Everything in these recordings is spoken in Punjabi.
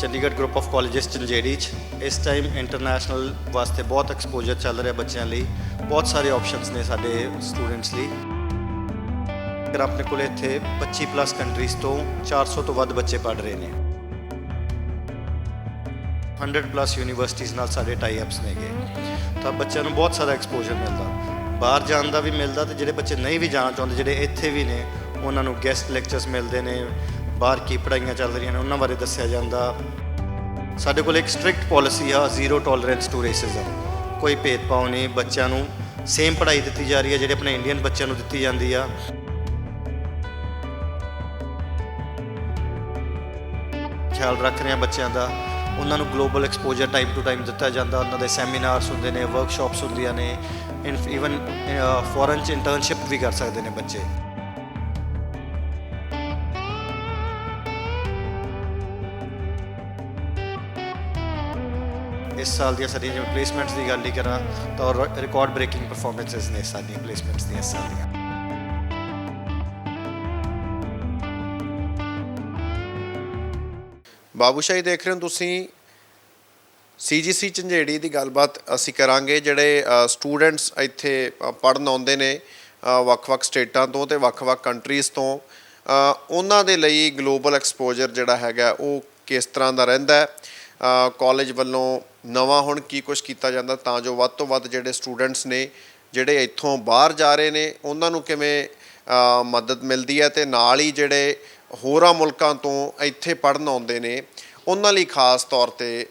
Chandigarh group of colleges Jhanjeri 'ਚ। ਇਸ ਟਾਈਮ ਇੰਟਰਨੈਸ਼ਨਲ ਵਾਸਤੇ ਬਹੁਤ ਐਕਸਪੋਜ਼ਰ ਚੱਲ ਰਿਹਾ ਬੱਚਿਆਂ ਲਈ। ਬਹੁਤ ਸਾਰੇ ਆਪਸ਼ਨਸ ਨੇ ਸਾਡੇ ਸਟੂਡੈਂਟਸ ਲਈ। ਅਗਰ ਆਪਣੇ ਕੋਲ ਇੱਥੇ 25 ਪਲੱਸ ਕੰਟਰੀਜ਼ ਤੋਂ 400 ਤੋਂ ਵੱਧ ਬੱਚੇ ਪੜ੍ਹ ਰਹੇ ਨੇ। 100 ਪਲੱਸ ਯੂਨੀਵਰਸਿਟੀਜ਼ ਨਾਲ ਸਾਡੇ ਟਾਈ ਅਪਸ ਨੇਗੇ ਤਾਂ ਬੱਚਿਆਂ ਨੂੰ ਬਹੁਤ ਸਾਰਾ ਐਕਸਪੋਜ਼ਰ ਮਿਲਦਾ। ਬਾਹਰ ਜਾਣ ਦਾ ਵੀ ਮਿਲਦਾ ਤੇ ਜਿਹੜੇ ਬੱਚੇ ਨਹੀਂ ਵੀ ਜਾਣਾ ਚਾਹੁੰਦੇ, ਜਿਹੜੇ ਇੱਥੇ ਵੀ ਨੇ, ਉਹਨਾਂ ਨੂੰ ਗੈਸਟ ਲੈਕਚਰਸ ਮਿਲਦੇ ਨੇ। ਬਾਹਰ ਕੀ ਪੜ੍ਹਾਈਆਂ ਚੱਲ ਰਹੀਆਂ ਨੇ, ਉਹਨਾਂ ਬਾਰੇ ਦੱਸਿਆ ਜਾਂਦਾ। ਸਾਡੇ ਕੋਲ ਇੱਕ ਸਟ੍ਰਿਕਟ ਪਾਲਿਸੀ ਆ ਜ਼ੀਰੋ ਟੋਲਰੈਂਸ ਟੂ ਰੇਸਿਜ਼ਮ ਕੋਈ ਭੇਦਭਾਵ ਨਹੀਂ, ਬੱਚਿਆਂ ਨੂੰ ਸੇਮ ਪੜ੍ਹਾਈ ਦਿੱਤੀ ਜਾ ਰਹੀ ਹੈ, ਜਿਹੜੇ ਆਪਣੇ ਇੰਡੀਅਨ ਬੱਚਿਆਂ ਨੂੰ ਦਿੱਤੀ ਜਾਂਦੀ ਆ। ਖਿਆਲ ਰੱਖ ਰਹੇ ਹਾਂ ਬੱਚਿਆਂ ਦਾ। ਉਹਨਾਂ ਨੂੰ global exposure time to time ਦਿੱਤਾ ਜਾਂਦਾ। ਉਹਨਾਂ ਦੇ ਸੈਮੀਨਾਰਸ ਹੁੰਦੇ ਨੇ ਵਰਕਸ਼ਾਪਸ ਹੁੰਦੀਆਂ ਨੇ। ਇਵਨ ਫੋਰਨ ਚ ਇੰਟਰਨਸ਼ਿਪ ਵੀ ਕਰ ਸਕਦੇ ਨੇ ਬੱਚੇ। ਇਸ ਸਾਲ ਦੀਆਂ ਸਾਡੀਆਂ ਜਿਵੇਂ ਪਲੇਸਮੈਂਟਸ ਦੀ ਗੱਲ ਹੀ ਕਰਾਂ ਤਾਂ ਰਿਕਾਰਡ ਬ੍ਰੇਕਿੰਗ ਪਰਫਾਰਮੈਂਸਸ ਨੇ ਸਾਡੀਆਂ ਪਲੇਸਮੈਂਟਸ ਦੀਆਂ ਇਸ ਸਾਲ ਦੀਆਂ। ਬਾਬੂਸ਼ਾਹੀ ਦੇਖ ਰਹੇ ਹੋ ਤੁਸੀਂ? ਸੀਜੀਸੀ ਝੰਜੇੜੀ ਦੀ ਗੱਲਬਾਤ ਅਸੀਂ ਕਰਾਂਗੇ, ਜਿਹੜੇ ਸਟੂਡੈਂਟਸ ਇੱਥੇ ਪੜਨ ਆਉਂਦੇ ਨੇ ਵੱਖ-ਵੱਖ ਸਟੇਟਾਂ ਤੋਂ ਤੇ ਵੱਖ-ਵੱਖ ਕੰਟਰੀਜ਼ ਤੋਂ ਉਹਨਾਂ ਦੇ ਲਈ ਗਲੋਬਲ ਐਕਸਪੋਜ਼ਰ ਜਿਹੜਾ ਹੈਗਾ, ਉਹ ਕਿਸ ਤਰ੍ਹਾਂ ਦਾ ਰਹਿੰਦਾ ਹੈ? ਕਾਲਜ ਵੱਲੋਂ ਨਵਾਂ ਹੁਣ ਕੀ ਕੁਝ ਕੀਤਾ ਜਾਂਦਾ ਤਾਂ ਜੋ ਵੱਧ ਤੋਂ ਵੱਧ ਜਿਹੜੇ ਸਟੂਡੈਂਟਸ ਨੇ ਜਿਹੜੇ ਇੱਥੋਂ ਬਾਹਰ ਜਾ ਰਹੇ ਨੇ ਉਹਨਾਂ ਨੂੰ ਕਿਵੇਂ ਮਦਦ ਮਿਲਦੀ ਹੈ ਤੇ ਨਾਲ ਹੀ ਜਿਹੜੇ ਹੋਰਾਂ ਮੁਲਕਾਂ ਤੋਂ ਇੱਥੇ ਪੜਨ ਆਉਂਦੇ ਨੇ ਉਹਨਾਂ ਲਈ ਖਾਸ ਤੌਰ ਤੇ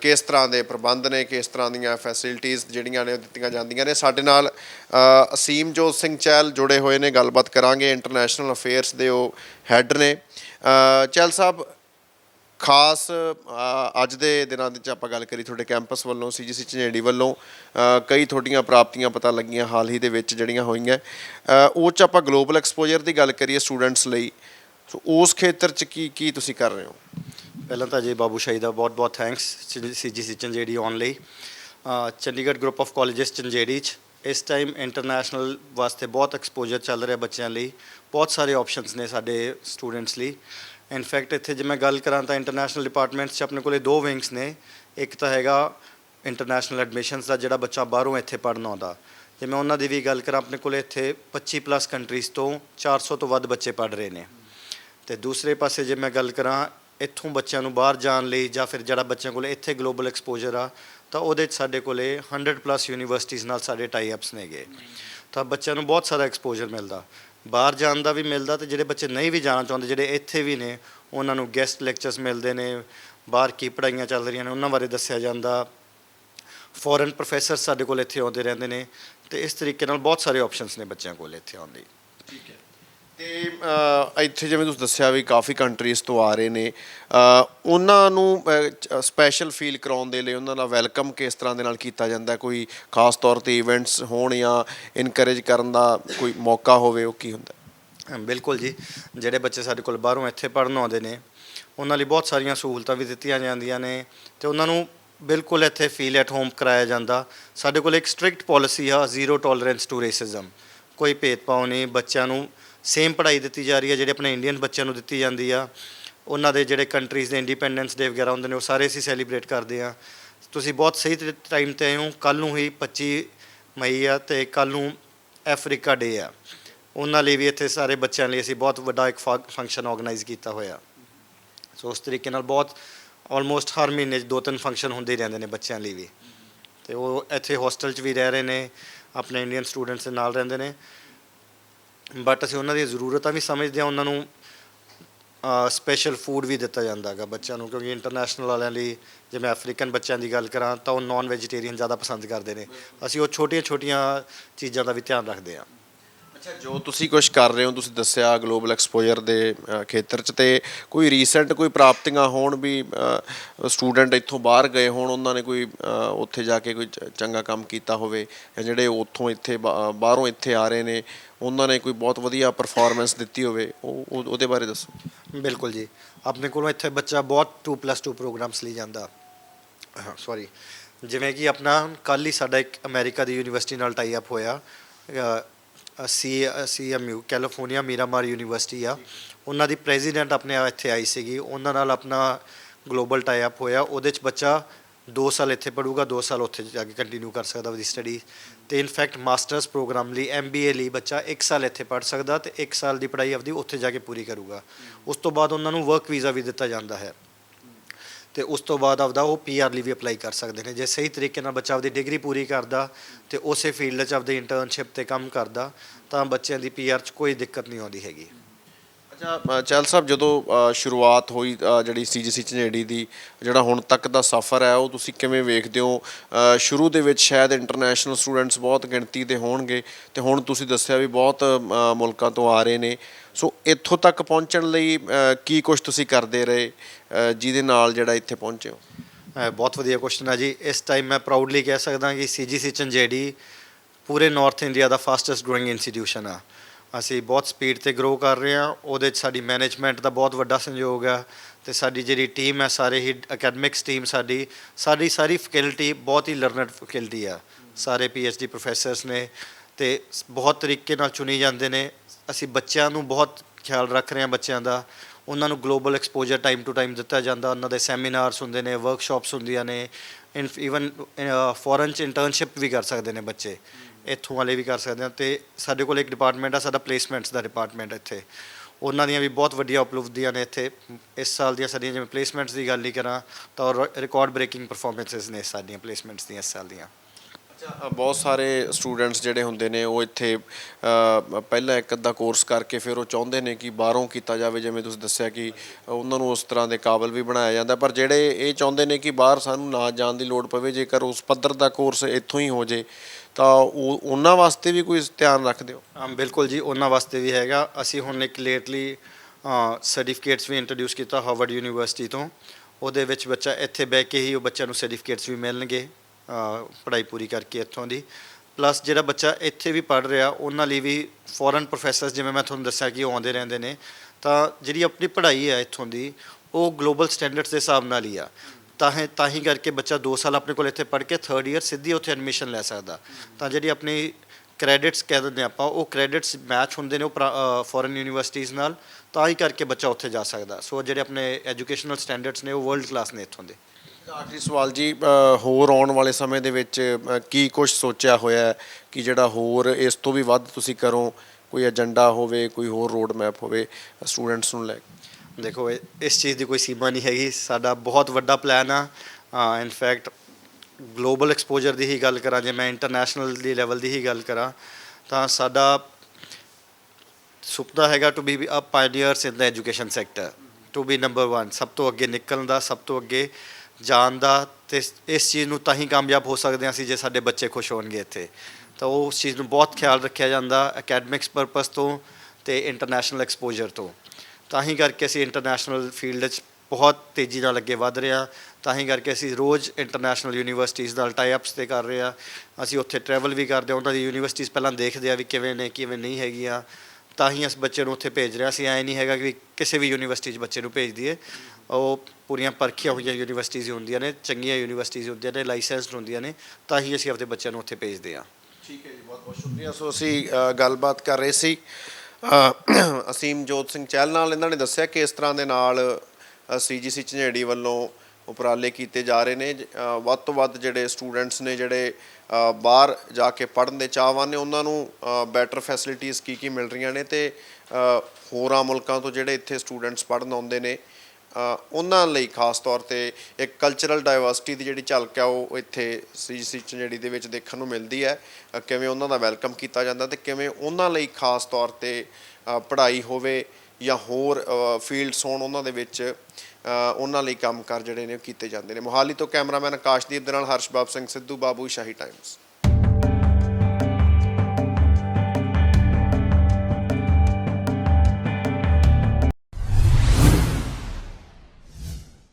ਕਿਸ ਤਰ੍ਹਾਂ ਦੇ ਪ੍ਰਬੰਧ ਨੇ ਕਿਸ ਤਰ੍ਹਾਂ ਦੀਆਂ ਫੈਸਿਲਿਟੀਆਂ ਜਿਹੜੀਆਂ ਨੇ ਉਹ ਦਿੱਤੀਆਂ ਜਾਂਦੀਆਂ ਨੇ। ਸਾਡੇ ਨਾਲ ਅ, ਅਸੀਮਜੋਤ ਸਿੰਘ ਚਹਿਲ ਜੁੜੇ ਹੋਏ ਨੇ ਗੱਲਬਾਤ ਕਰਾਂਗੇ ਇੰਟਰਨੈਸ਼ਨਲ ਅਫੇਅਰਸ ਦੇ ਉਹ ਹੈੱਡ ਨੇ। ਅ, ਚਹਿਲ ਸਾਹਿਬ ਖਾਸ ਅੱਜ ਦੇ ਦਿਨਾਂ ਦੇ ਵਿੱਚ ਆਪਾਂ ਗੱਲ ਕਰੀ ਤੁਹਾਡੇ ਕੈਂਪਸ ਵੱਲੋਂ, ਸੀਜੀਸੀ ਝੰਜੇੜੀ ਵੱਲੋਂ ਕਈ ਤੁਹਾਡੀਆਂ ਪ੍ਰਾਪਤੀਆਂ ਪਤਾ ਲੱਗੀਆਂ ਹਾਲ ਹੀ ਦੇ ਵਿੱਚ ਜਿਹੜੀਆਂ ਹੋਈਆਂ। ਉਹ ਚ ਆਪਾਂ ਗਲੋਬਲ ਐਕਸਪੋਜ਼ਰ ਦੀ ਗੱਲ ਕਰੀਏ ਸਟੂਡੈਂਟਸ ਲਈ। ਸੋ ਉਸ ਖੇਤਰ ਚ ਕੀ ਕੀ ਤੁਸੀਂ ਕਰ ਰਹੇ ਹੋ? ਪਹਿਲਾਂ ਤਾਂ ਜੀ ਬਾਬੂ ਸ਼ਾਹੀ ਦਾ ਬਹੁਤ-ਬਹੁਤ ਥੈਂਕਸ ਸੀਜੀਸੀ ਚੰਜੇੜੀ ਆਉਣ ਲਈ। Chandigarh group of colleges Jhanjeri 'ਚ। ਇਸ ਟਾਈਮ ਇੰਟਰਨੈਸ਼ਨਲ ਵਾਸਤੇ ਬਹੁਤ ਐਕਸਪੋਜ਼ਰ ਚੱਲ ਰਿਹਾ ਬੱਚਿਆਂ ਲਈ। ਬਹੁਤ ਸਾਰੇ ਆਪਸ਼ਨਸ ਨੇ ਸਾਡੇ ਸਟੂਡੈਂਟਸ ਲਈ। ਇਨਫੈਕਟ ਇੱਥੇ ਜੇ ਮੈਂ ਗੱਲ ਕਰਾਂ ਤਾਂ ਇੰਟਰਨੈਸ਼ਨਲ ਡਿਪਾਰਟਮੈਂਟਸ 'ਚ ਆਪਣੇ ਕੋਲੇ ਦੋ ਵਿੰਗਸ ਨੇ। ਇੱਕ ਤਾਂ ਹੈਗਾ ਇੰਟਰਨੈਸ਼ਨਲ ਐਡਮਿਸ਼ਨਸ ਦਾ, ਜਿਹੜਾ ਬੱਚਾ ਬਾਹਰੋਂ ਇੱਥੇ ਪੜ੍ਹਨ ਆਉਂਦਾ। ਜੇ ਮੈਂ ਉਹਨਾਂ ਦੀ ਵੀ ਗੱਲ ਕਰਾਂ, ਆਪਣੇ ਕੋਲੇ ਇੱਥੇ 25 ਪਲੱਸ ਕੰਟਰੀਜ਼ ਤੋਂ 400 ਤੋਂ ਵੱਧ ਬੱਚੇ ਪੜ੍ਹ ਰਹੇ ਨੇ। ਤੇ ਦੂਸਰੇ ਪਾਸੇ ਜੇ ਮੈਂ ਗੱਲ ਕਰਾਂ ਇੱਥੋਂ ਬੱਚਿਆਂ ਨੂੰ ਬਾਹਰ ਜਾਣ ਲਈ ਜਾਂ ਫਿਰ ਜਿਹੜਾ ਬੱਚਿਆਂ ਕੋਲੇ ਇੱਥੇ ਗਲੋਬਲ ਐਕਸਪੋਜ਼ਰ ਆ, ਤਾਂ ਉਹਦੇ 'ਚ ਸਾਡੇ ਕੋਲੇ 100 ਪਲੱਸ ਯੂਨੀਵਰਸਿਟੀਜ਼ ਨਾਲ ਸਾਡੇ ਟਾਈ ਅਪਸ ਨੇਗੇ। ਤਾਂ ਬੱਚਿਆਂ ਨੂੰ ਬਹੁਤ ਸਾਰਾ ਐਕਸਪੋਜ਼ਰ ਮਿਲਦਾ। ਬਾਹਰ ਜਾਣ ਦਾ ਵੀ ਮਿਲਦਾ ਤੇ ਜਿਹੜੇ ਬੱਚੇ ਨਹੀਂ ਵੀ ਜਾਣਾ ਚਾਹੁੰਦੇ, ਜਿਹੜੇ ਇੱਥੇ ਵੀ ਨੇ, ਉਹਨਾਂ ਨੂੰ ਗੈਸਟ ਲੈਕਚਰਸ ਮਿਲਦੇ ਨੇ, ਬਾਹਰ ਕੀ ਪੜ੍ਹਾਈਆਂ ਚੱਲ ਰਹੀਆਂ ਨੇ, ਉਹਨਾਂ ਬਾਰੇ ਦੱਸਿਆ ਜਾਂਦਾ। ਫੋਰਨ ਪ੍ਰੋਫੈਸਰ ਸਾਡੇ ਕੋਲ ਇੱਥੇ ਆਉਂਦੇ ਰਹਿੰਦੇ ਨੇ ਤੇ ਇਸ ਤਰੀਕੇ ਨਾਲ ਬਹੁਤ ਸਾਰੇ ਆਪਸ਼ਨਸ ਨੇ ਬੱਚਿਆਂ ਕੋਲ ਇੱਥੇ ਆਉਣ ਲਈ। ਤੇ ਇੱਥੇ ਜਿਵੇਂ ਤੁਸੀਂ ਦੱਸਿਆ ਵੀ ਕਾਫੀ ਕੰਟਰੀਜ਼ ਤੋਂ ਆ ਰਹੇ ਨੇ ਉਹਨਾਂ ਨੂੰ ਸਪੈਸ਼ਲ ਫੀਲ ਕਰਾਉਣ ਦੇ ਲਈ ਉਹਨਾਂ ਦਾ ਵੈਲਕਮ ਕਿਸ ਤਰ੍ਹਾਂ ਦੇ ਨਾਲ ਕੀਤਾ ਜਾਂਦਾ? ਕੋਈ ਖਾਸ ਤੌਰ ਤੇ ਇਵੈਂਟਸ ਹੋਣ ਜਾਂ ਇਨਕਰੇਜ ਕਰਨ ਦਾ ਕੋਈ ਮੌਕਾ ਹੋਵੇ, ਉਹ ਕੀ ਹੁੰਦਾ? ਬਿਲਕੁਲ ਜੀ। ਜਿਹੜੇ ਬੱਚੇ ਸਾਡੇ ਕੋਲ ਬਾਹਰੋਂ ਇੱਥੇ ਪੜ੍ਹਨ ਆਉਂਦੇ ਨੇ, ਉਹਨਾਂ ਲਈ ਬਹੁਤ ਸਾਰੀਆਂ ਸਹੂਲਤਾਂ ਵੀ ਦਿੱਤੀਆਂ ਜਾਂਦੀਆਂ ਨੇ ਤੇ ਉਹਨਾਂ ਨੂੰ ਬਿਲਕੁਲ ਇੱਥੇ ਫੀਲ ਐਟ ਹੋਮ ਕਰਾਇਆ ਜਾਂਦਾ। ਸਾਡੇ ਕੋਲ ਇੱਕ ਸਟ੍ਰਿਕਟ ਪਾਲਿਸੀ ਆ ਜ਼ੀਰੋ ਟੋਲਰੈਂਸ ਟੂ ਰੇਸਿਜ਼ਮ ਕੋਈ ਭੇਦਭਾਵ ਨਹੀਂ, ਬੱਚਿਆਂ ਨੂੰ ਸੇਮ ਪੜ੍ਹਾਈ ਦਿੱਤੀ ਜਾ ਰਹੀ ਹੈ, ਜਿਹੜੇ ਆਪਣੇ ਇੰਡੀਅਨ ਬੱਚਿਆਂ ਨੂੰ ਦਿੱਤੀ ਜਾਂਦੀ ਆ। ਉਹਨਾਂ ਦੇ ਜਿਹੜੇ ਕੰਟਰੀਜ਼ ਦੇ ਇੰਡੀਪੈਂਡੈਂਸ ਡੇ ਵਗੈਰਾ ਹੁੰਦੇ ਨੇ, ਉਹ ਸਾਰੇ ਅਸੀਂ ਸੈਲੀਬ੍ਰੇਟ ਕਰਦੇ ਆ ਤੁਸੀਂ ਬਹੁਤ ਸਹੀ ਟਾਈਮ ਤੇ ਆਏ ਹੋ ਕੱਲ ਨੂੰ ਹੀ 25 ਮਈ ਆ ਤੇ ਕੱਲ ਨੂੰ ਅਫਰੀਕਾ ਡੇ ਆ। ਉਹਨਾਂ ਲਈ ਵੀ ਇੱਥੇ ਸਾਰੇ ਬੱਚਿਆਂ ਲਈ ਅਸੀਂ ਬਹੁਤ ਵੱਡਾ ਇੱਕ ਫੰਕਸ਼ਨ ਆਰਗੇਨਾਈਜ਼ ਕੀਤਾ ਹੋਇਆ। ਸੋ ਉਸ ਤਰੀਕੇ ਨਾਲ ਬਹੁਤ ਆਲਮੋਸਟ ਹਰ ਮਹੀਨੇ 'ਚ ਦੋ ਤਿੰਨ ਫੰਕਸ਼ਨ ਹੁੰਦੇ ਰਹਿੰਦੇ ਨੇ ਬੱਚਿਆਂ ਲਈ ਵੀ। ਤੇ ਉਹ ਇੱਥੇ ਹੋਸਟਲ 'ਚ ਵੀ ਰਹਿ ਰਹੇ ਨੇ, ਆਪਣੇ ਇੰਡੀਅਨ ਸਟੂਡੈਂਟਸ ਦੇ ਨਾਲ ਰਹਿੰਦੇ ਨੇ। ਬਟ ਅਸੀਂ ਉਹਨਾਂ ਦੀਆਂ ਜ਼ਰੂਰਤਾਂ ਵੀ ਸਮਝਦੇ ਹਾਂ, ਉਹਨਾਂ ਨੂੰ ਸਪੈਸ਼ਲ ਫੂਡ ਵੀ ਦਿੱਤਾ ਜਾਂਦਾ ਹੈਗਾ ਬੱਚਿਆਂ ਨੂੰ, ਕਿਉਂਕਿ ਇੰਟਰਨੈਸ਼ਨਲ ਵਾਲਿਆਂ ਲਈ ਜੇ ਮੈਂ ਅਫਰੀਕਨ ਬੱਚਿਆਂ ਦੀ ਗੱਲ ਕਰਾਂ ਤਾਂ ਉਹ ਨਾਨ ਵੈਜੀਟੇਰੀਅਨ ਜ਼ਿਆਦਾ ਪਸੰਦ ਕਰਦੇ ਨੇ। ਅਸੀਂ ਉਹ ਛੋਟੀਆਂ-ਛੋਟੀਆਂ ਚੀਜ਼ਾਂ ਦਾ ਵੀ ਧਿਆਨ ਰੱਖਦੇ ਹਾਂ। ਅੱਛਾ ਜੋ ਤੁਸੀਂ ਕੁਝ ਕਰ ਰਹੇ ਹੋ ਤੁਸੀਂ ਦੱਸਿਆ ਗਲੋਬਲ ਐਕਸਪੋਜ਼ਰ ਦੇ ਅ, ਖੇਤਰ 'ਚ ਤੇ ਕੋਈ ਰੀਸੈਂਟ ਕੋਈ ਪ੍ਰਾਪਤੀਆਂ ਹੋਣ ਵੀ ਸਟੂਡੈਂਟ ਇੱਥੋਂ ਬਾਹਰ ਗਏ ਹੋਣ ਉਹਨਾਂ ਨੇ ਕੋਈ ਅ, ਉੱਥੇ ਜਾ ਕੇ ਕੋਈ ਚ- ਚੰਗਾ ਕੰਮ ਕੀਤਾ ਹੋਵੇ ਜਾਂ ਜਿਹੜੇ ਉੱਥੋਂ ਇੱਥੇ ਬਾ- ਬਾਹਰੋਂ ਇੱਥੇ ਆ ਰਹੇ ਨੇ ਉਹਨਾਂ ਨੇ ਕੋਈ ਬਹੁਤ ਵਧੀਆ ਪਰਫਾਰਮੈਂਸ ਦਿੱਤੀ ਹੋਵੇ ਉਹ ਉਹ- ਉਹਦੇ ਬਾਰੇ ਦੱਸੋ। ਬਿਲਕੁਲ ਜੀ। ਆਪਣੇ ਕੋਲੋਂ ਇੱਥੇ ਬੱਚਾ ਬਹੁਤ 2+2 ਪ੍ਰੋਗਰਾਮਸ ਲਈ ਜਾਂਦਾ। ਸੌਰੀ ਜਿਵੇਂ ਕਿ ਆਪਣਾ ਕੱਲ ਹੀ ਸਾਡਾ ਇੱਕ ਅਮਰੀਕਾ ਦੀ ਯੂਨੀਵਰਸਿਟੀ ਨਾਲ ਟਾਈ ਅਪ ਹੋਇਆ। ਸੀ ਸੀਐਮਯੂ ਕੈਲੀਫੋਰਨੀਆ ਮੀਰਾਮਾਰ ਯੂਨੀਵਰਸਿਟੀ ਆ। ਉਹਨਾਂ ਦੀ ਪ੍ਰੈਜ਼ੀਡੈਂਟ ਆਪਣੇ ਇੱਥੇ ਆਈ ਸੀਗੀ। ਉਹਨਾਂ ਨਾਲ ਆਪਣਾ ਗਲੋਬਲ ਟਾਈ ਅਪ ਹੋਇਆ। ਉਹਦੇ ਚ ਬੱਚਾ 2 ਸਾਲ ਇੱਥੇ ਪੜੂਗਾ 2 ਸਾਲ ਉੱਥੇ ਜਾ ਕੇ ਕੰਟੀਨਿਊ ਕਰ ਸਕਦਾ ਉਹਦੀ ਸਟੱਡੀ ਤੇ ਇਨਫੈਕਟ ਮਾਸਟਰਸ ਪ੍ਰੋਗਰਾਮ ਲਈ ਐਮਬੀਏ ਲਈ ਬੱਚਾ 1 ਸਾਲ ਇੱਥੇ ਪੜ ਸਕਦਾ ਤੇ 1 ਸਾਲ ਦੀ ਪੜ੍ਹਾਈ ਆਪਦੀ ਉੱਥੇ ਜਾ ਕੇ ਪੂਰੀ ਕਰੂਗਾ। ਉਸ ਤੋਂ ਬਾਅਦ ਉਹਨਾਂ ਨੂੰ ਵਰਕ ਵੀਜ਼ਾ ਵੀ ਦਿੱਤਾ ਜਾਂਦਾ ਹੈ। ਤੇ ਉਸ ਤੋਂ ਬਾਅਦ ਆਪਦਾ ਉਹ ਪੀਆਰ ਲਈ ਵੀ ਅਪਲਾਈ ਕਰ ਸਕਦੇ ਨੇ। ਜੇ ਸਹੀ ਤਰੀਕੇ ਨਾਲ ਬੱਚਾ ਆਪਦੀ ਡਿਗਰੀ ਪੂਰੀ ਕਰਦਾ ਤੇ ਉਸੇ ਫੀਲਡ 'ਚ ਆਪਦੀ ਇੰਟਰਨਸ਼ਿਪ ਤੇ ਕੰਮ ਕਰਦਾ, ਤਾਂ ਬੱਚਿਆਂ ਦੀ ਪੀਆਰ 'ਚ ਕੋਈ ਦਿੱਕਤ ਨਹੀਂ ਆਉਂਦੀ ਹੈਗੀ। ਅੱਛਾ ਚਹਿਲ ਸਾਹਿਬ ਜਦੋਂ ਸ਼ੁਰੂਆਤ ਹੋਈ ਅ, ਜਿਹੜੀ ਸੀਜੀਸੀ ਝੰਜੇੜੀ ਦੀ ਜਿਹੜਾ ਹੁਣ ਤੱਕ ਦਾ ਸਫ਼ਰ ਹੈ ਉਹ ਤੁਸੀਂ ਕਿਵੇਂ ਵੇਖਦੇ ਹੋ? ਸ਼ੁਰੂ ਦੇ ਵਿੱਚ ਸ਼ਾਇਦ ਇੰਟਰਨੈਸ਼ਨਲ ਸਟੂਡੈਂਟਸ ਬਹੁਤ ਗਿਣਤੀ ਦੇ ਹੋਣਗੇ ਤੇ ਹੁਣ ਤੁਸੀਂ ਦੱਸਿਆ ਵੀ ਬਹੁਤ ਮੁਲਕਾਂ ਤੋਂ ਆ ਰਹੇ ਨੇ। ਸੋ ਇੱਥੋਂ ਤੱਕ ਪਹੁੰਚਣ ਲਈ ਕੀ ਕੁਝ ਤੁਸੀਂ ਕਰਦੇ ਰਹੇ? ਜਿਹਦੇ ਨਾਲ ਜਿਹੜਾ ਇੱਥੇ ਪਹੁੰਚੇ ਹੋ? ਬਹੁਤ ਵਧੀਆ ਕੁਐਸਚਨ ਹੈ ਜੀ। ਇਸ ਟਾਈਮ ਮੈਂ ਪ੍ਰਾਊਡਲੀ ਕਹਿ ਸਕਦਾ ਕਿ ਸੀਜੀਸੀ ਚੰਜੇੜੀ ਪੂਰੇ ਨਾਰਥ ਇੰਡੀਆ ਦਾ ਫਾਸਟੈਸਟ ਗਰੋਇੰਗ ਇੰਸਟੀਟਿਊਸ਼ਨ ਆ। ਅਸੀਂ ਬਹੁਤ ਸਪੀਡ ਤੇ ਗਰੋ ਕਰ ਰਹੇ ਹਾਂ। ਉਹਦੇ 'ਚ ਸਾਡੀ ਮੈਨੇਜਮੈਂਟ ਦਾ ਬਹੁਤ ਵੱਡਾ ਸੰਯੋਗ ਆ ਤੇ ਸਾਡੀ ਜਿਹੜੀ ਟੀਮ ਹੈ ਸਾਰੇ ਹੀ ਅਕੈਡਮਿਕਸ ਟੀਮ ਸਾਡੀ ਸਾਡੀ ਸਾਰੀ ਫੈਕਲਟੀ ਬਹੁਤ ਹੀ ਲਰਨਡ ਫੈਕਲਟੀ ਆ। ਸਾਰੇ ਡੀ ਪ੍ਰੋਫੈਸਰਸ ਨੇ ਤੇ ਬਹੁਤ ਤਰੀਕੇ ਨਾਲ ਚੁਣੀ ਜਾਂਦੇ ਨੇ। ਅਸੀਂ ਬੱਚਿਆਂ ਨੂੰ ਬਹੁਤ ਖਿਆਲ ਰੱਖ ਰਹੇ ਹਾਂ ਬੱਚਿਆਂ ਦਾ। ਉਹਨਾਂ ਨੂੰ global exposure time to time ਦਿੱਤਾ ਜਾਂਦਾ। ਉਹਨਾਂ ਦੇ ਸੈਮੀਨਾਰਸ ਹੁੰਦੇ ਨੇ ਵਰਕਸ਼ਾਪਸ ਹੁੰਦੀਆਂ ਨੇ। ਇਵਨ ਫੋਰਨ ਚ ਇੰਟਰਨਸ਼ਿਪ ਵੀ ਕਰ ਸਕਦੇ ਨੇ ਬੱਚੇ। ਇੱਥੋਂ ਵਾਲੇ ਵੀ ਕਰ ਸਕਦੇ ਆ ਤੇ ਸਾਡੇ ਕੋਲ ਇੱਕ ਡਿਪਾਰਟਮੈਂਟ ਆ, ਸਾਡਾ ਪਲੇਸਮੈਂਟਸ ਦਾ ਡਿਪਾਰਟਮੈਂਟ ਇੱਥੇ। ਉਹਨਾਂ ਦੀਆਂ ਵੀ ਬਹੁਤ ਵੱਡੀਆਂ ਉਪਲਬਧੀਆਂ ਨੇ ਇੱਥੇ। ਇਸ ਸਾਲ ਦੀਆਂ ਸਾਡੀਆਂ ਜਿਵੇਂ ਪਲੇਸਮੈਂਟਸ ਦੀ ਗੱਲ ਹੀ ਕਰਾਂ ਤਾਂ ਰਿਕਾਰਡ ਬ੍ਰੇਕਿੰਗ ਪਰਫਾਰਮੈਂਸਸ ਨੇ ਸਾਡੀਆਂ ਪਲੇਸਮੈਂਟਸ ਦੀਆਂ ਇਸ ਸਾਲ ਦੀਆਂ। ਬਹੁਤ ਸਾਰੇ ਸਟੂਡੈਂਟਸ ਜਿਹੜੇ ਹੁੰਦੇ ਨੇ, ਉਹ ਇੱਥੇ ਪਹਿਲਾਂ ਇੱਕ ਅੱਧਾ ਕੋਰਸ ਕਰਕੇ ਫਿਰ ਉਹ ਚਾਹੁੰਦੇ ਨੇ ਕਿ ਬਾਹਰੋਂ ਕੀਤਾ ਜਾਵੇ, ਜਿਵੇਂ ਤੁਸੀਂ ਦੱਸਿਆ ਕਿ ਉਹਨਾਂ ਨੂੰ ਉਸ ਤਰ੍ਹਾਂ ਦੇ ਕਾਬਲ ਵੀ ਬਣਾਇਆ ਜਾਂਦਾ। ਪਰ ਜਿਹੜੇ ਇਹ ਚਾਹੁੰਦੇ ਨੇ ਕਿ ਬਾਹਰ ਸਾਨੂੰ ਨਾ ਜਾਣ ਦੀ ਲੋੜ ਪਵੇ, ਜੇਕਰ ਉਸ ਪੱਧਰ ਦਾ ਕੋਰਸ ਇੱਥੋਂ ਹੀ ਹੋ ਜੇ, ਤਾਂ ਉਹ ਉਹਨਾਂ ਵਾਸਤੇ ਵੀ ਕੋਈ ਧਿਆਨ ਰੱਖਦੇ ਹੋ? ਹਾਂ, ਬਿਲਕੁਲ ਜੀ, ਉਹਨਾਂ ਵਾਸਤੇ ਵੀ ਹੈਗਾ। ਅਸੀਂ ਹੁਣ ਇੱਕ ਲੇਟਲੀ ਸਰਟੀਫਿਕੇਟਸ ਵੀ ਇੰਟਰੋਡਿਊਸ ਕੀਤਾ ਹਾਰਵਰਡ ਯੂਨੀਵਰਸਿਟੀ ਤੋਂ। ਉਹਦੇ ਵਿੱਚ ਬੱਚਾ ਇੱਥੇ ਬਹਿ ਕੇ ਹੀ ਉਹ ਬੱਚਿਆਂ ਨੂੰ ਸਰਟੀਫਿਕੇਟਸ ਵੀ ਮਿਲਣਗੇ। ਪੜ੍ਹਾਈ ਪੂਰੀ ਕਰਕੇ ਇੱਥੋਂ ਦੀ। ਪਲੱਸ ਜਿਹੜਾ ਬੱਚਾ ਇੱਥੇ ਵੀ ਪੜ੍ਹ ਰਿਹਾ, ਉਹਨਾਂ ਲਈ ਵੀ ਫੋਰਨ ਪ੍ਰੋਫੈਸਰਸ ਜਿਵੇਂ ਮੈਂ ਤੁਹਾਨੂੰ ਦੱਸਿਆ ਕਿ ਉਹ ਆਉਂਦੇ ਰਹਿੰਦੇ ਨੇ, ਤਾਂ ਜਿਹੜੀ ਆਪਣੀ ਪੜ੍ਹਾਈ ਹੈ ਇੱਥੋਂ ਦੀ, ਉਹ ਗਲੋਬਲ ਸਟੈਂਡਰਡਸ ਦੇ ਹਿਸਾਬ ਨਾਲ ਹੀ ਆ। ਤਾਂ ਹੈ, ਤਾਂ ਹੀ ਕਰਕੇ ਬੱਚਾ 2 ਸਾਲ ਆਪਣੇ ਕੋਲ ਇੱਥੇ ਪੜ੍ਹ ਕੇ 3rd ਇਅਰ ਸਿੱਧੀ ਉੱਥੇ ਐਡਮਿਸ਼ਨ ਲੈ ਸਕਦਾ। ਤਾਂ ਜਿਹੜੀ ਆਪਣੀ ਕ੍ਰੈਡਿਟਸ ਕਹਿ ਦਿੰਦੇ ਆਪਾਂ, ਉਹ ਕ੍ਰੈਡਿਟਸ ਮੈਚ ਹੁੰਦੇ ਨੇ ਉਹ ਫੋਰਨ ਯੂਨੀਵਰਸਿਟੀਜ਼ ਨਾਲ, ਤਾਂ ਹੀ ਕਰਕੇ ਬੱਚਾ ਉੱਥੇ ਜਾ ਸਕਦਾ। ਸੋ ਜਿਹੜੇ ਆਪਣੇ ਐਜੂਕੇਸ਼ਨਲ ਸਟੈਂਡਰਡਸ ਨੇ, ਉਹ ਵਰਲਡ ਕਲਾਸ ਨੇ ਇੱਥੋਂ ਦੇ। ਆਖਰੀ ਸਵਾਲ ਜੀ ਹੋਰ ਆਉਣ ਵਾਲੇ ਸਮੇਂ ਦੇ ਵਿੱਚ ਕੀ ਕੁਝ ਸੋਚਿਆ ਹੋਇਆ ਕਿ ਜਿਹੜਾ ਹੋਰ ਇਸ ਤੋਂ ਵੀ ਵੱਧ ਤੁਸੀਂ ਕਰੋ, ਕੋਈ ਏਜੰਡਾ ਹੋਵੇ, ਕੋਈ ਹੋਰ ਰੋਡ ਮੈਪ ਹੋਵੇ ਸਟੂਡੈਂਟਸ ਨੂੰ ਲੈ ਕੇ? ਦੇਖੋ ਇਸ ਚੀਜ਼ ਦੀ ਕੋਈ ਸੀਮਾ ਨਹੀਂ ਹੈਗੀ। ਸਾਡਾ ਬਹੁਤ ਵੱਡਾ ਪਲਾਨ ਆ। ਇਨਫੈਕਟ ਗਲੋਬਲ ਐਕਸਪੋਜ਼ਰ ਦੀ ਹੀ ਗੱਲ ਕਰਾਂ, ਜੇ ਮੈਂ ਇੰਟਰਨੈਸ਼ਨਲ ਦੀ ਲੈਵਲ ਦੀ ਹੀ ਗੱਲ ਕਰਾਂ, ਤਾਂ ਸਾਡਾ ਸੁਪਨਾ ਹੈਗਾ to be a pioneers in the education sector to be number 1 ਸਭ ਤੋਂ ਅੱਗੇ ਨਿਕਲਣ ਦਾ, ਸਭ ਤੋਂ ਅੱਗੇ ਜਾਣ ਦਾ ਤੇ ਇਸ ਚੀਜ਼ ਨੂੰ ਤਾਂ ਹੀ ਕਾਮਯਾਬ ਹੋ ਸਕਦੇ ਹਾਂ ਅਸੀਂ ਜੇ ਸਾਡੇ ਬੱਚੇ ਖੁਸ਼ ਹੋਣਗੇ ਇੱਥੇ। ਤਾਂ ਉਹ ਉਸ ਚੀਜ਼ ਨੂੰ ਬਹੁਤ ਖਿਆਲ ਰੱਖਿਆ ਜਾਂਦਾ ਅਕੈਡਮਿਕਸ ਪਰਪਸ ਤੋਂ ਤੇ ਇੰਟਰਨੈਸ਼ਨਲ ਐਕਸਪੋਜ਼ਰ ਤੋਂ। ਤਾਂ ਹੀ ਕਰਕੇ ਅਸੀਂ ਇੰਟਰਨੈਸ਼ਨਲ ਫੀਲਡ 'ਚ ਬਹੁਤ ਤੇਜ਼ੀ ਨਾਲ ਅੱਗੇ ਵਧ ਰਹੇ ਹਾਂ। ਤਾਂ ਹੀ ਕਰਕੇ ਅਸੀਂ ਰੋਜ਼ ਇੰਟਰਨੈਸ਼ਨਲ ਯੂਨੀਵਰਸਿਟੀਜ਼ ਨਾਲ ਟਾਈ ਅਪਸ ਤੇ ਕਰ ਰਹੇ ਹਾਂ। ਅਸੀਂ ਉੱਥੇ ਟਰੈਵਲ ਵੀ ਕਰਦੇ ਹਾਂ, ਉਹਨਾਂ ਦੀ ਯੂਨੀਵਰਸਿਟੀਜ਼ ਪਹਿਲਾਂ ਦੇਖਦੇ ਆ ਵੀ ਕਿਵੇਂ ਨੇ, ਕਿਵੇਂ ਨਹੀਂ ਹੈਗੀਆਂ। ਤਾਂ ਹੀ ਅਸੀਂ ਬੱਚੇ ਨੂੰ ਉੱਥੇ ਭੇਜ ਰਹੇ ਹਾਂ। ਅਸੀਂ ਐ ਨਹੀਂ ਹੈਗਾ ਕਿ ਕਿਸੇ ਵੀ ਯੂਨੀਵਰਸਿਟੀ 'ਚ ਬੱਚੇ ਨੂੰ ਭੇਜ ਦਈਏ। ਉਹ ਪੂਰੀਆਂ ਪਰਖੀਆਂ ਹੋਈਆਂ ਯੂਨੀਵਰਸਿਟੀਜ਼ ਹੁੰਦੀਆਂ ਨੇ ਚੰਗੀਆਂ ਯੂਨੀਵਰਸਿਟੀਜ਼ ਹੁੰਦੀਆਂ ਨੇ ਲਾਇਸੈਂਸਡ ਹੁੰਦੀਆਂ ਨੇ ਤਾਂ ਹੀ ਅਸੀਂ ਆਪਣੇ ਬੱਚਿਆਂ ਨੂੰ ਉੱਥੇ ਭੇਜਦੇ ਹਾਂ। ਠੀਕ ਹੈ ਜੀ ਬਹੁਤ ਬਹੁਤ ਸ਼ੁਕਰੀਆ। ਸੋ ਅਸੀਂ ਗੱਲਬਾਤ ਕਰ ਰਹੇ ਸੀ। ਅ, ਅਸੀਮ ਜੋਤ ਸਿੰਘ ਚਹਿਲ ਨਾਲ ਇਹਨਾਂ ਨੇ ਦੱਸਿਆ ਕਿ ਇਸ ਤਰ੍ਹਾਂ ਦੇ ਨਾਲ ਸੀਜੀਸੀ ਝੰਜੇੜੀ ਵੱਲੋਂ ਉਪਰਾਲੇ ਕੀਤੇ ਜਾ ਰਹੇ ਨੇ। ਵੱਧ ਤੋਂ ਵੱਧ ਜਿਹੜੇ ਸਟੂਡੈਂਟਸ ਨੇ ਜਿਹੜੇ ਬਾਹਰ ਜਾ ਕੇ ਪੜ੍ਹਨ ਦੇ ਚਾਹਵਾਨ ਨੇ ਉਹਨਾਂ ਨੂੰ ਬੈਟਰ ਫੈਸਿਲਿਟੀਆਂ ਕੀ ਕੀ ਮਿਲ ਰਹੀਆਂ ਨੇ ਤੇ ਹੋਰਾਂ ਮੁਲਕਾਂ ਤੋਂ ਜਿਹੜੇ ਇੱਥੇ ਸਟੂਡੈਂਟਸ ਪੜ੍ਹਨ ਆਉਂਦੇ ਨੇ ਉਹਨਾਂ ਲਈ ਖਾਸ ਤੌਰ ਤੇ ਇੱਕ ਕਲਚਰਲ ਡਾਈਵਰਸਿਟੀ ਦੀ ਜਿਹੜੀ ਝਲਕ ਆ, ਉਹ ਇੱਥੇ ਸੀਜੀਸੀ ਝੰਜੇੜੀ ਦੇ ਵਿੱਚ ਦੇਖਣ ਨੂੰ ਮਿਲਦੀ ਹੈ। ਕਿਵੇਂ ਉਹਨਾਂ ਦਾ ਵੈਲਕਮ ਕੀਤਾ ਜਾਂਦਾ ਤੇ ਕਿਵੇਂ ਉਹਨਾਂ ਲਈ ਖਾਸ ਤੌਰ ਤੇ ਪੜ੍ਹਾਈ ਹੋਵੇ ਜਾਂ ਹੋਰ ਫੀਲਡਸ ਹੋਣ ਉਹਨਾਂ ਦੇ ਵਿੱਚ ਉਹਨਾਂ ਲਈ ਕੰਮ ਕੰਮਕਾਰ ਜਿਹੜੇ ਨੇ ਉਹ ਕੀਤੇ ਜਾਂਦੇ ਨੇ। ਮੋਹਾਲੀ ਤੋਂ ਕੈਮਰਾਮੈਨ ਆਕਾਸ਼ਦੀਪ ਦੇ ਨਾਲ ਹਰਸ਼ਬਾਬ ਸਿੰਘ ਸਿੱਧੂ, ਬਾਬੂ ਸ਼ਾਹੀ ਟਾਈਮਸ